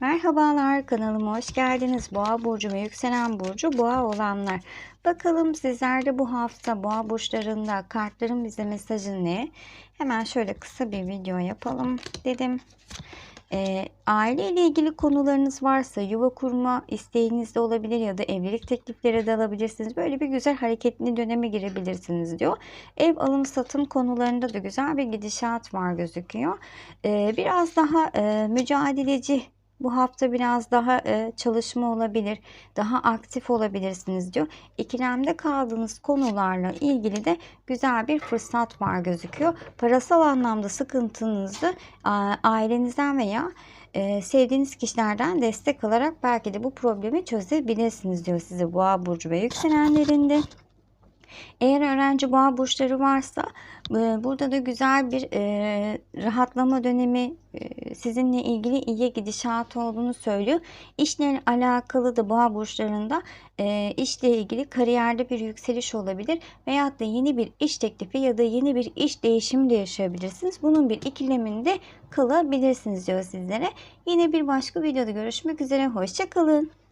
Merhabalar kanalıma hoş geldiniz. Boğa burcu ve yükselen burcu boğa olanlar. Bakalım sizlerde bu hafta boğa burçlarında kartların bize mesajı ne? Hemen şöyle kısa bir video yapalım dedim. Ee, aile ile ilgili konularınız varsa yuva kurma isteğiniz de olabilir ya da evlilik teklifleri de alabilirsiniz. Böyle bir güzel hareketli döneme girebilirsiniz diyor. Ev alım satım konularında da güzel bir gidişat var gözüküyor. Ee, biraz daha e, mücadeleci bu hafta biraz daha e, çalışma olabilir, daha aktif olabilirsiniz diyor. İkilemde kaldığınız konularla ilgili de güzel bir fırsat var gözüküyor. Parasal anlamda sıkıntınızı ailenizden veya e, sevdiğiniz kişilerden destek alarak belki de bu problemi çözebilirsiniz diyor size boğa burcu ve yükselenlerinde. Eğer öğrenci boğa burçları varsa e, burada da güzel bir e, rahatlama dönemi e, sizinle ilgili iyi gidişat olduğunu söylüyor. İşle alakalı da boğa burçlarında işle ilgili kariyerde bir yükseliş olabilir veyahut da yeni bir iş teklifi ya da yeni bir iş değişimi de yaşayabilirsiniz. Bunun bir ikileminde kalabilirsiniz diyor sizlere. Yine bir başka videoda görüşmek üzere. Hoşçakalın.